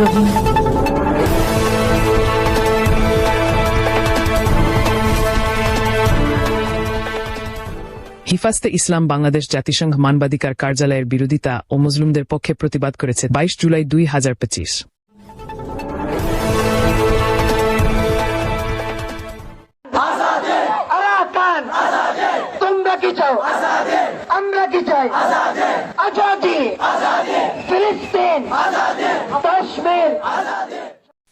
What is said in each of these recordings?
Rohingya. হিফাজতে ইসলাম বাংলাদেশ জাতিসংঘ মানবাধিকার কার্যালয়ের বিরোধিতা ও মুসলিমদের পক্ষে প্রতিবাদ করেছে বাইশ জুলাই দুই হাজার পঁচিশ। তোমরা কি চাও? আমরা কি চাই?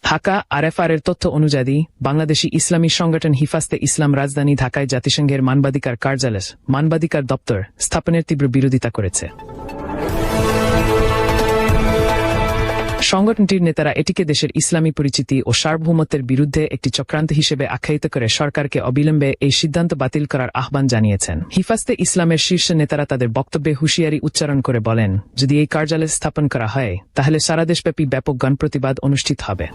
ঢাকা আর এফ আর এর তথ্য অনুযায়ী, বাংলাদেশি ইসলামী সংগঠন হিফাজতে ইসলাম রাজধানী ঢাকায় জাতিসংঘের মানবাধিকার কার্যালয়, মানবাধিকার দপ্তর স্থাপনের তীব্র বিরোধিতা করেছে। সংগঠনটির নেতারা এটিকে দেশের ইসলামী পরিচিতি ও সার্বভৌমত্বের বিরুদ্ধে একটি চক্রান্ত হিসেবে আখ্যায়িত করে সরকারকে অবিলম্বে এই সিদ্ধান্ত বাতিল করার আহ্বান জানিয়েছেন। হিফাজতে ইসলামের শীর্ষ নেতারা তাদের বক্তব্যে হুঁশিয়ারি উচ্চারণ করে বলেন, যদি এই কার্যালয় স্থাপন করা হয়, তাহলে সারা দেশব্যাপী ব্যাপক গণপ্রতিবাদ অনুষ্ঠিত হবে।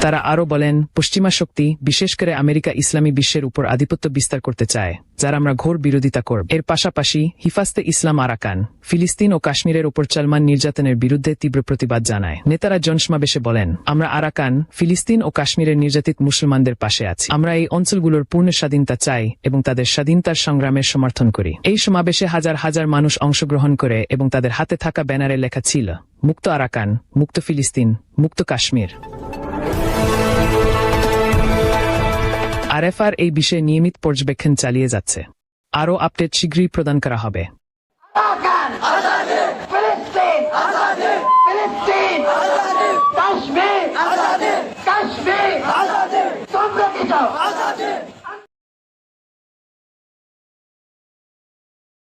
তারা আরও বলেন, পশ্চিমা শক্তি, বিশেষ করে আমেরিকা ইসলামী বিশ্বের উপর আধিপত্য বিস্তার করতে চায়, যার আমরা ঘোর বিরোধিতা করব। এর পাশাপাশি, হিফাজতে ইসলাম আরাকান, ফিলিস্তিন ও কাশ্মীরের উপর চলমান নির্যাতনের বিরুদ্ধে তীব্র প্রতিবাদ জানায়। নেতারা জনসমাবেশে বলেন, আমরা আরাকান, ফিলিস্তিন ও কাশ্মীরের নির্যাতিত মুসলমানদের পাশে আছি। আমরা এই অঞ্চলগুলোর পূর্ণ স্বাধীনতা চাই এবং তাদের স্বাধীনতার সংগ্রামের সমর্থন করি। এই সমাবেশে হাজার হাজার মানুষ অংশগ্রহণ করে এবং তাদের হাতে থাকা ব্যানারে লেখা ছিল, মুক্ত আরাকান, মুক্ত ফিলিস্তিন, মুক্ত কাশ্মীর। আরএফআর এই বিষয়ে নিয়মিত পর্যবেক্ষণ চালিয়ে যাচ্ছে। আরও আপডেট শীঘ্রই প্রদান করা হবে। কাশ্মীর